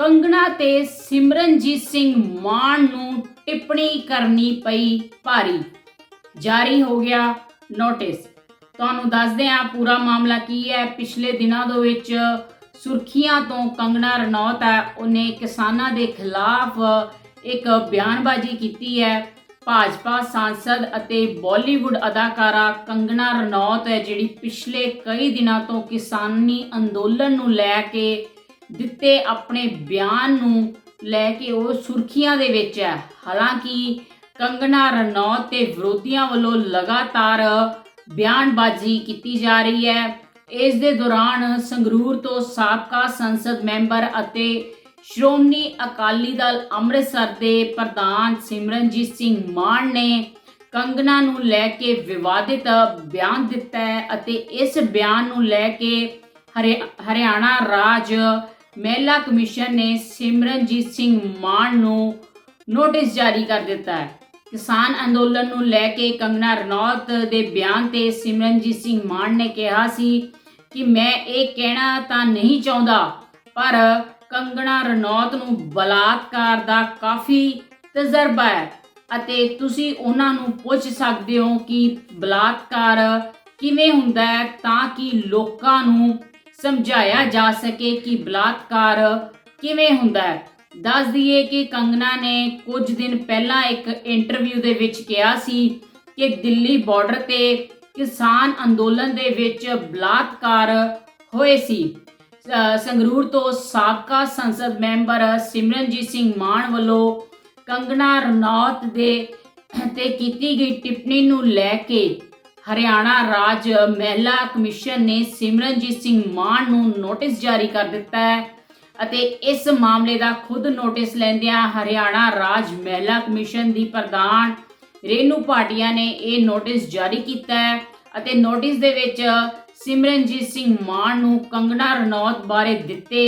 ਕੰਗਣਾ ਤੇ ਸਿਮਰਨਜੀਤ ਸਿੰਘ ਮਾਨ ਨੂੰ ਟਿੱਪਣੀ ਕਰਨੀ ਪਈ ਭਾਰੀ। ਜਾਰੀ ਹੋ ਗਿਆ ਨੋਟਿਸ। ਤੁਹਾਨੂੰ ਦੱਸਦੇ ਹਾਂ ਪੂਰਾ ਮਾਮਲਾ ਕੀ ਹੈ। ਪਿਛਲੇ ਦਿਨਾਂ ਦੇ ਵਿੱਚ ਸੁਰਖੀਆਂ ਤੋਂ ਕੰਗਣਾ ਰਣੌਤ ਹੈ। ਉਹਨੇ ਕਿਸਾਨਾਂ ਦੇ ਖਿਲਾਫ ਇੱਕ ਬਿਆਨਬਾਜ਼ੀ ਕੀਤੀ ਹੈ। ਭਾਜਪਾ ਸਾਂਸਦ ਅਤੇ ਬਾਲੀਵੁੱਡ ਅਦਾਕਾਰਾ ਕੰਗਣਾ ਰਣੌਤ ਹੈ, ਜਿਹੜੀ ਪਿਛਲੇ ਕਈ ਦਿਨਾਂ ਤੋਂ ਕਿਸਾਨੀ ਅੰਦੋਲਨ ਨੂੰ ਲੈ ਕੇ ਦਿੱਤੇ ਆਪਣੇ ਬਿਆਨ ਨੂੰ ਲੈ ਕੇ ਉਹ ਸੁਰਖੀਆਂ ਦੇ ਵਿੱਚ ਹੈ। ਹਾਲਾਂਕਿ ਕੰਗਣਾ ਰਣੌਤ ਤੇ ਵਿਰੋਧੀਆਂ ਵੱਲੋਂ ਲਗਾਤਾਰ ਬਿਆਨਬਾਜ਼ੀ ਕੀਤੀ ਜਾ ਰਹੀ ਹੈ। ਇਸ ਦੇ ਦੌਰਾਨ ਸੰਗਰੂਰ ਤੋਂ ਸਾਬਕਾ ਸੰਸਦ ਮੈਂਬਰ ਅਤੇ ਸ਼੍ਰੋਮਣੀ ਅਕਾਲੀ ਦਲ ਅੰਮ੍ਰਿਤਸਰ ਦੇ ਪ੍ਰਧਾਨ ਸਿਮਰਨਜੀਤ ਸਿੰਘ ਮਾਨ ਨੇ ਕੰਗਣਾ ਨੂੰ ਲੈ ਕੇ ਵਿਵਾਦਿਤ ਬਿਆਨ ਦਿੱਤਾ ਹੈ ਅਤੇ ਇਸ ਬਿਆਨ ਨੂੰ ਲੈ ਕੇ ਹਰਿ- ਹਰਿਆਣਾ ਰਾਜ ਮਹਿਲਾ ਕਮਿਸ਼ਨ ਨੇ ਸਿਮਰਨਜੀਤ ਸਿੰਘ ਮਾਨ ਨੂੰ ਨੋਟਿਸ ਜਾਰੀ ਕਰ ਦਿੱਤਾ ਹੈ। ਕਿਸਾਨ ਅੰਦੋਲਨ ਨੂੰ ਲੈ ਕੇ ਕੰਗਨਾ ਰਣੌਤ ਦੇ ਬਿਆਨ ਤੇ ਸਿਮਰਨਜੀਤ ਸਿੰਘ ਮਾਨ ਨੇ ਕਿਹਾ ਸੀ ਕਿ ਮੈਂ ਇਹ ਕਹਿਣਾ ਤਾਂ ਨਹੀਂ ਚਾਹੁੰਦਾ, ਪਰ ਕੰਗਣਾ ਰਣੌਤ ਨੂੰ ਬਲਾਤਕਾਰ ਦਾ ਕਾਫੀ ਤਜਰਬਾ ਹੈ ਅਤੇ ਤੁਸੀਂ ਉਹਨਾਂ ਨੂੰ ਪੁੱਛ ਸਕਦੇ ਹੋ ਕਿ ਬਲਾਤਕਾਰ ਕਿਵੇਂ ਹੁੰਦਾ ਹੈ ਤਾਂ ਕਿ ਲੋਕਾਂ ਨੂੰ ਸਮਝਾਇਆ ਜਾ ਸਕੇ ਕਿ ਬਲਾਤਕਾਰ ਕਿਵੇਂ ਹੁੰਦਾ ਹੈ। ਦੱਸ ਦਈਏ ਕਿ ਕੰਗਨਾ ਨੇ ਕੁਝ ਦਿਨ ਪਹਿਲਾਂ ਇੱਕ ਇੰਟਰਵਿਊ ਦੇ ਵਿੱਚ ਕਿਹਾ ਸੀ ਕਿ ਦਿੱਲੀ ਬਾਰਡਰ ਤੇ ਕਿਸਾਨ ਅੰਦੋਲਨ ਦੇ ਵਿੱਚ ਬਲਾਤਕਾਰ ਹੋਏ ਸੀ। ਸੰਗਰੂਰ ਤੋਂ ਸਾਬਕਾ ਸੰਸਦ ਮੈਂਬਰ ਸਿਮਰਨਜੀਤ ਸਿੰਘ ਮਾਨ ਵੱਲੋਂ ਕੰਗਨਾ ਰਣੌਤ ਦੇ ਤੇ ਕੀਤੀ ਗਈ ਟਿੱਪਣੀ ਨੂੰ ਲੈ ਕੇ ਹਰਿਆਣਾ ਰਾਜ ਮਹਿਲਾ ਕਮਿਸ਼ਨ ਨੇ ਸਿਮਰਨਜੀਤ ਸਿੰਘ ਮਾਨ ਨੂੰ ਨੋਟਿਸ ਜਾਰੀ ਕਰ ਦਿੱਤਾ ਹੈ ਅਤੇ ਇਸ ਮਾਮਲੇ ਦਾ ਖੁਦ ਨੋਟਿਸ ਲੈਂਦਿਆਂ ਹਰਿਆਣਾ ਰਾਜ ਮਹਿਲਾ ਕਮਿਸ਼ਨ ਦੀ ਪ੍ਰਧਾਨ ਰੇਨੂ ਭਾਟੀਆ ਨੇ ਇਹ ਨੋਟਿਸ ਜਾਰੀ ਕੀਤਾ ਹੈ ਅਤੇ ਨੋਟਿਸ ਦੇ ਵਿੱਚ ਸਿਮਰਨਜੀਤ ਸਿੰਘ ਮਾਨ ਨੂੰ ਕੰਗਣਾ ਰਣੌਤ ਬਾਰੇ ਦਿੱਤੇ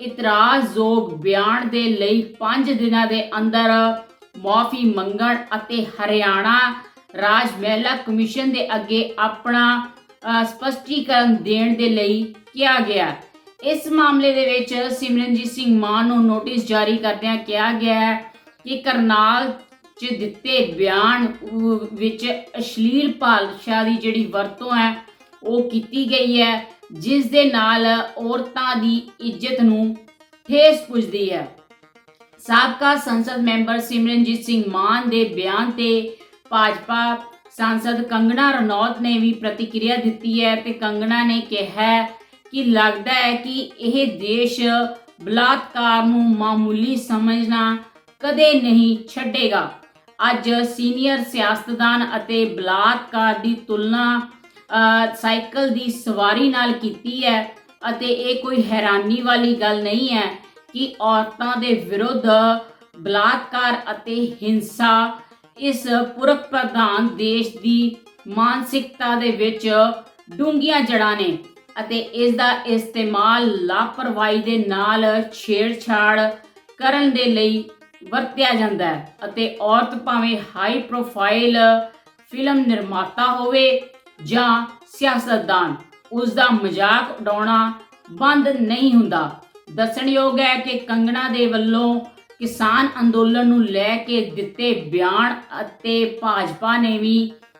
ਇਤਰਾਜ਼ਯੋਗ ਬਿਆਨ ਦੇ ਲਈ 5 ਦਿਨਾਂ ਦੇ ਅੰਦਰ ਮਾਫੀ ਮੰਗਣ ਅਤੇ ਹਰਿਆਣਾ ਰਾਜ ਮਹਿਲਾ ਕਮਿਸ਼ਨ ਦੇ ਅੱਗੇ ਆਪਣਾ ਸਪਸ਼ਟੀਕਰਨ ਦੇਣ ਦੇ ਲਈ ਕਿਹਾ ਗਿਆ। ਇਸ ਮਾਮਲੇ ਦੇ ਵਿੱਚ ਸਿਮਰਨਜੀਤ ਸਿੰਘ ਮਾਨ ਨੂੰ ਨੋਟਿਸ ਜਾਰੀ ਕਰਦਿਆਂ ਕਿਹਾ ਗਿਆ ਹੈ ਕਿ ਕਰਨਾਲ 'ਚ ਦਿੱਤੇ ਬਿਆਨ ਵਿੱਚ ਅਸ਼ਲੀਲ ਭਾਸ਼ਾ ਦੀ ਜਿਹੜੀ ਵਰਤੋਂ ਹੈ, ਉਹ ਕੀਤੀ ਗਈ ਹੈ, ਜਿਸ ਦੇ ਨਾਲ ਔਰਤਾਂ ਦੀ ਇੱਜ਼ਤ ਨੂੰ ਠੇਸ ਪੁੱਜਦੀ ਹੈ। ਸਾਬਕਾ ਸੰਸਦ ਮੈਂਬਰ ਸਿਮਰਨਜੀਤ ਸਿੰਘ ਮਾਨ ਦੇ ਬਿਆਨ ਤੇ ਭਾਜਪਾ ਸਾਂਸਦ ਕੰਗਣਾ ਰਣੌਤ ਨੇ ਵੀ ਪ੍ਰਤੀਕਿਰਿਆ ਦਿੱਤੀ ਹੈ ਤੇ ਕੰਗਣਾ ਨੇ ਕਿਹਾ ਕਿ ਲੱਗਦਾ ਹੈ ਕਿ ਇਹ ਦੇਸ਼ ਬਲਾਤਕਾਰ ਨੂੰ ਮਾਮੂਲੀ ਸਮਝਣਾ ਕਦੇ ਨਹੀਂ ਛੱਡੇਗਾ। ਅੱਜ ਸੀਨੀਅਰ ਸਿਆਸਤਦਾਨ ਅਤੇ ਬਲਾਤਕਾਰ ਦੀ ਤੁਲਨਾ ਸਾਈਕਲ ਦੀ ਸਵਾਰੀ ਨਾਲ ਕੀਤੀ ਹੈ ਅਤੇ ਇਹ ਕੋਈ ਹੈਰਾਨੀ ਵਾਲੀ ਗੱਲ ਨਹੀਂ ਹੈ ਕਿ ਔਰਤਾਂ ਦੇ ਵਿਰੁੱਧ ਬਲਾਤਕਾਰ ਅਤੇ ਹਿੰਸਾ ਇਸ ਪੁਰਖ ਪ੍ਰਧਾਨ ਦੇਸ਼ ਦੀ ਮਾਨਸਿਕਤਾ ਦੇ ਵਿੱਚ ਡੂੰਘੀਆਂ ਜੜਾਂ ਨੇ ਅਤੇ ਇਸ ਦਾ ਇਸਤੇਮਾਲ ਲਾਪਰਵਾਹੀ ਦੇ ਨਾਲ ਛੇੜਛਾੜ ਕਰਨ ਦੇ ਲਈ ਵਰਤਿਆ ਜਾਂਦਾ ਹੈ ਅਤੇ ਔਰਤ ਭਾਵੇਂ ਹਾਈ ਪ੍ਰੋਫਾਈਲ ਫਿਲਮ ਨਿਰਮਾਤਾ ਹੋਵੇ ਜਾਂ ਸਿਆਸਤਦਾਨ, ਉਸ ਦਾ ਮਜ਼ਾਕ ਉਡਾਉਣਾ ਬੰਦ ਨਹੀਂ ਹੁੰਦਾ। ਦੱਸਣਯੋਗ ਹੈ ਕਿ ਕੰਗਣਾ ਦੇ ਵੱਲੋਂ ਕਿਸਾਨ ਅੰਦੋਲਨ ਨੂੰ ਲੈ ਕੇ ਦਿੱਤੇ ਬਿਆਨ ਅਤੇ ਭਾਜਪਾ ਨੇ ਵੀ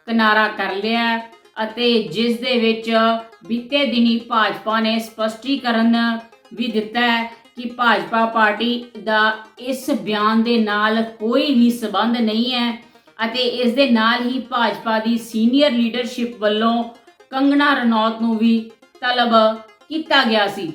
ਕਿਨਾਰਾ ਕਰ ਲਿਆ ਅਤੇ ਜਿਸ ਦੇ ਵਿੱਚ ਬੀਤੇ ਦਿਨੀ ਭਾਜਪਾ ਨੇ ਸਪਸ਼ਟੀਕਰਨ ਵੀ ਦਿੱਤਾ ਹੈ ਕਿ ਭਾਜਪਾ ਪਾਰਟੀ ਦਾ ਇਸ ਬਿਆਨ ਦੇ ਨਾਲ ਕੋਈ ਵੀ ਸਬੰਧ ਨਹੀਂ ਹੈ ਅਤੇ ਇਸ ਦੇ ਨਾਲ ਹੀ ਭਾਜਪਾ ਦੀ ਸੀਨੀਅਰ ਲੀਡਰਸ਼ਿਪ ਵੱਲੋਂ ਕੰਗਣਾ ਰਣੌਤ ਨੂੰ ਵੀ ਤਲਬ ਕੀਤਾ ਗਿਆ ਸੀ।